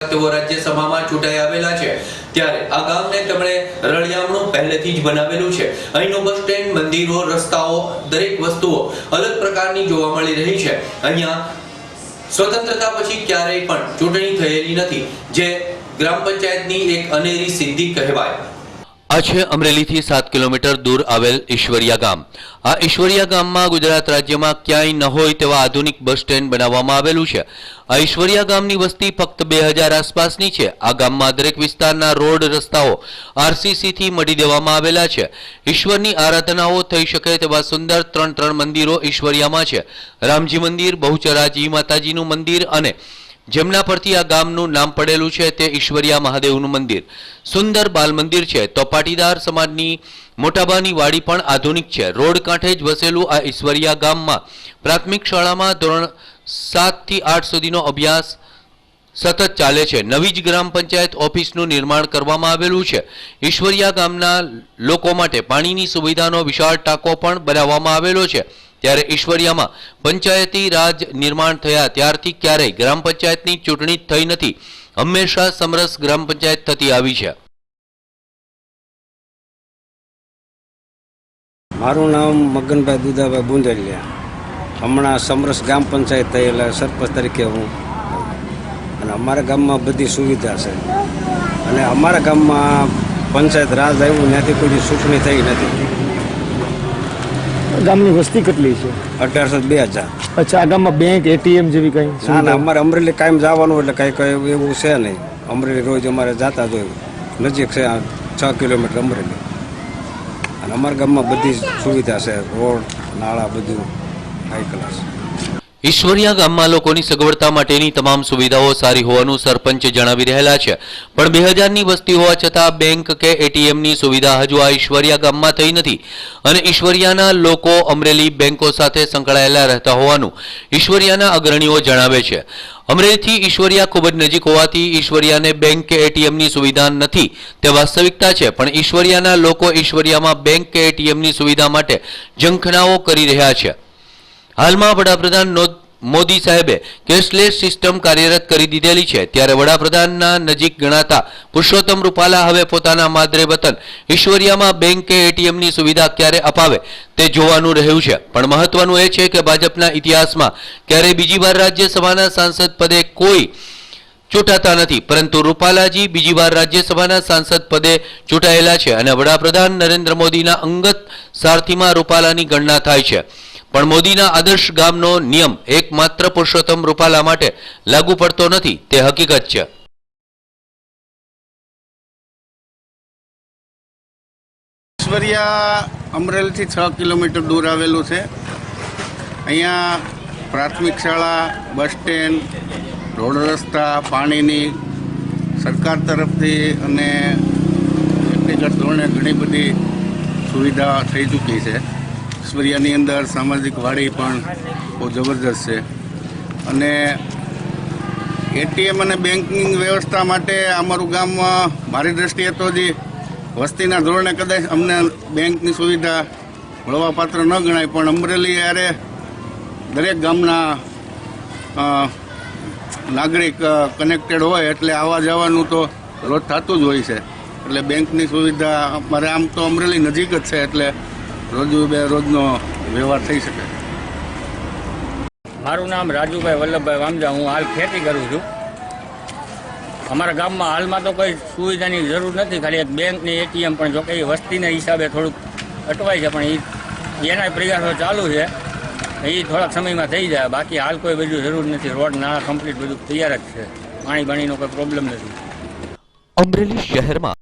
તેઓ રાજ્યસભામાં ચૂંટાઈ આવેલા છે. ત્યારે આ ગામને તેમણે રળિયામણું પહેલેથી જ બનાવેલું છે. અહીંનો બસ સ્ટેન્ડ, મંદિરો, રસ્તાઓ, દરેક વસ્તુઓ અલગ પ્રકારની જોવા મળી રહી છે. અહીંયા સ્વતંત્રતા પછી ક્યારેય પણ ચૂંટણી થયેલી નથી, જે ગ્રામ પંચાયતની એક અનેરી સિદ્ધિ કહેવાય. આ છે અમરેલીથી સાત કિલોમીટર દૂર આવેલ ઈશ્વરિયા ગામ. આ ઈશ્વરિયા ગામમાં ગુજરાત રાજ્યમાં ક્યાંય ન હોય તેવા આધુનિક બસ સ્ટેન્ડ બનાવવામાં આવેલું છે. આ ઈશ્વરિયા ગામની વસ્તી ફક્ત બે હજાર આસપાસની છે. આ ગામમાં દરેક વિસ્તારના રોડ રસ્તાઓ આરસીસીથી મળી દેવામાં આવેલા છે. ઈશ્વરની આરાધનાઓ થઈ શકે તેવા સુંદર ત્રણ ત્રણ મંદિરો ઈશ્વરિયામાં છે. રામજી મંદિર, બહુચરાજી માતાજીનું મંદિર અને જેમના પરથી આ ગામનું નામ પડેલું છે તે ઈશ્વરિયા મહાદેવનું મંદિર. સુંદર બાલ મંદિર છે. તો પાટીદાર સમાજની મોટાબાની વાડી પણ આધુનિક છે. રોડ કાંઠે જ વસેલું આ ઈશ્વરિયા ગામમાં પ્રાથમિક શાળામાં ધોરણ સાતથી આઠ સુધીનો અભ્યાસ સતત ચાલે છે. નવી જ ગ્રામ પંચાયત ઓફિસનું નિર્માણ કરવામાં આવેલું છે. ઈશ્વરિયા ગામના લોકો માટે પાણીની સુવિધાનો વિશાળ ટાંકો પણ બનાવવામાં આવેલો છે. ત્યારે ઈશ્વરિયામાં પંચાયતી રાજ નિર્માણ થયા. ત્યારથી ક્યારેય ગ્રામ પંચાયતની ચૂંટણી થઈ નથી. હંમેશા સમરસ ગ્રામ પંચાયત થતી આવી છે. મારું નામ મગનભાઈ દુધાભાઈ બુંદલિયા. હમણાં સમરસ ગ્રામ પંચાયત થયેલા સરપંચ તરીકે હું. અને અમારા ગામમાં બધી સુવિધા છે. અને અમારા ગામમાં પંચાયત રાજ આવ્યું, ત્યાંથી કોઈ ચૂંટણી થઈ નથી. ગામની વસ્તી કેટલી છે? અઢારસો બે હજાર. અચ્છા આ ગામમાં બેંક એટીએમ જેવી કઈ? ના ના અમારે અમરેલી કાયમ જવાનું એટલે કાંઈ કંઈ એવું છે નહીં. અમરેલી રોજ અમારે જતા જ હોય. નજીક છે આ છ કિલોમીટર અમરેલી. અને અમારા ગામમાં બધી સુવિધા છે રોડ નાળા બધું હાઈ ક્લાસ ઈશ્વરિયા ગામમાં લોકોની સગવડતા માટેની તમામ સુવિધાઓ સારી હોવાનું સરપંચ જણાવી રહેલા છે. પણ બે હજારની વસ્તી હોવા છતાં બેંક કે એટીએમની સુવિધા હજુ આ ઈશ્વરિયા ગામમાં થઈ નથી અને ઈશ્વરિયાના લોકો અમરેલી બેંકો સાથે સંકળાયેલા રહેતા હોવાનું ઈશ્વરિયાના અગ્રણીઓ જણાવે છે. અમરેલીથી ઈશ્વરિયા ખૂબ જ નજીક હોવાથી ઈશ્વરિયાને બેંક કે એટીએમની સુવિધા નથી તે વાસ્તવિકતા છે, પણ ઈશ્વરિયાના લોકો ઈશ્વરિયામાં બેંક કે એટીએમની સુવિધા માટે ઝંખનાઓ કરી રહ્યા છે. હાલમાં વડાપ્રધાન મોદી સાહેબે કેશલેસ સિસ્ટમ કાર્યરત કરી દીધેલી છે. ત્યારે વડાપ્રધાનના નજીક ગણાતા પુરુષોત્તમ રૂપાલા હવે પોતાના માદરે વતન ઈશ્વરિયામાં બેંક કે એટીએમની સુવિધા ક્યારે અપાવે તે જોવાનું રહ્યું છે. પણ મહત્વનું એ છે કે ભાજપના ઇતિહાસમાં ક્યારે બીજી વાર રાજ્યસભાના સાંસદ પદે કોઈ ચૂંટાતા નથી. પરંતુ રૂપાલાજી બીજી વાર રાજ્યસભાના સાંસદ પદે ચૂંટાયેલા છે અને વડાપ્રધાન નરેન્દ્ર મોદીના અંગત સારથીમાં રૂપાલાની ગણના થાય છે. પણ મોદીના આદર્શ ગામનો નિયમ એકમાત્ર પુરુષોત્તમ રૂપાલા માટે લાગુ પડતો નથી, તે હકીકત છે. ઈશ્વરિયા અમરેલીથી છ કિલોમીટર દૂર આવેલું છે. અહીંયા પ્રાથમિક શાળા, બસ સ્ટેન્ડ, રોડ રસ્તા, પાણીની સરકાર તરફથી અને વ્યક્તિગત ધોરણે ઘણી બધી સુવિધા થઈ ચૂકી છે. ઈશ્વરિયાની અંદર સામાજિક વાડી પણ બહુ જબરજસ્ત છે. અને એટીએમ અને બેન્કિંગ વ્યવસ્થા માટે અમારું ગામ મારી દ્રષ્ટિએ તો હજી વસ્તીના ધોરણે કદાચ અમને બેંકની સુવિધા મળવાપાત્ર ન ગણાય, પણ અમરેલી યારે દરેક ગામના નાગરિક કનેક્ટેડ હોય એટલે આવવા જવાનું તો રોજ થતું જ હોય છે. એટલે બેંકની સુવિધા અમારે આમ તો અમરેલી નજીક જ છે, એટલે રોજ બે રોજનો વ્યવહાર થઈ શકે. મારું નામ રાજુભાઈ વલ્લભભાઈ વામજા હું હાલ ખેતી કરું છું. અમારા ગામમાં હાલમાં તો કોઈ સુવિધાની જરૂર નથી ખાલી એક બેંકની એટીએમ પણ જો કે એ વસ્તીના હિસાબે થોડુંક અટવાય છે પણ એ એના પ્રયાસો ચાલુ છે. એ થોડાક સમયમાં થઈ જાય બાકી હાલ કોઈ બધું જરૂર નથી. રોડ નાણાં કમ્પ્લીટ બધું તૈયાર જ છે. પાણી બાણીનો કોઈ પ્રોબ્લેમ નથી. અમરેલી શહેરમાં